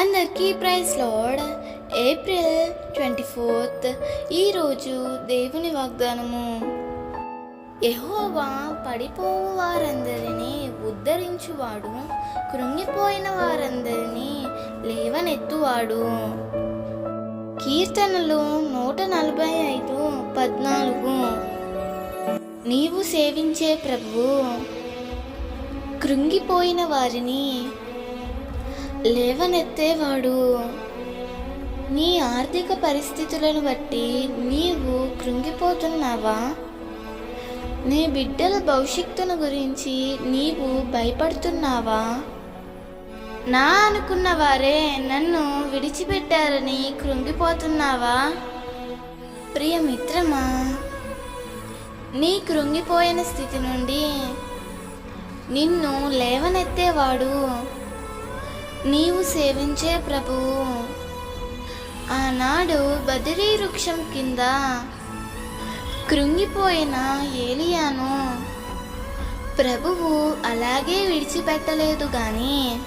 అందరికీ praise lord April twenty fourth ఈరోజు దేవుని వాగ్దానము. యెహోవా పడిపోవు వారందరినీ ఉద్ధరించువాడు కృంగిపోయిన వారందరినీ లేవనెత్తువాడు. కీర్తనలు నూట నలభై ఐదు పద్నాలుగు. నీవు సేవించే ప్రభువు కృంగిపోయిన వారిని లేవనెత్తేవాడు. నీ ఆర్థిక పరిస్థితులను బట్టి నీవు కృంగిపోతున్నావా? నీ బిడ్డల భవిష్యత్తును గురించి నీవు భయపడుతున్నావా? నా అనుకున్న వారే నన్ను విడిచిపెట్టారని కృంగిపోతున్నావా? ప్రియ మిత్రమా నీ కృంగిపోయిన స్థితి నుండి నిన్ను లేవనెత్తేవాడు. నీవు సేవించే ప్రభువు. ఆనాడు బదిరీ వృక్షం కింద కృంగిపోయిన ఏలియాను ప్రభువు అలాగే విడిచిపెట్టలేదు కానీ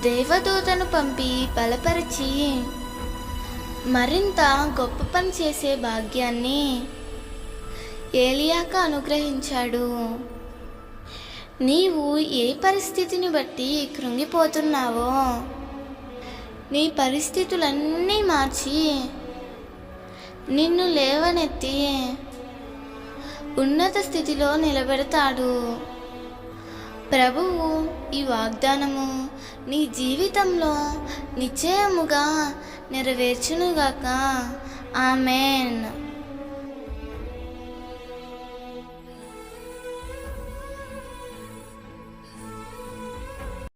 దేవదూతను పంపి బలపరిచి మరింత గొప్ప పని చేసే భాగ్యాన్ని ఏలియాక అనుగ్రహించాడు. నీవు ఏ పరిస్థితిని బట్టి కృంగిపోతున్నావో? నీ పరిస్థితులన్నీ మార్చి నిన్ను లేవనెత్తి ఉన్నత స్థితిలో నిలబెడతాడు. ప్రభువు ఈ వాగ్దానము నీ జీవితంలో నిశ్చయముగా నెరవేర్చునుగాక. ఆమెన్.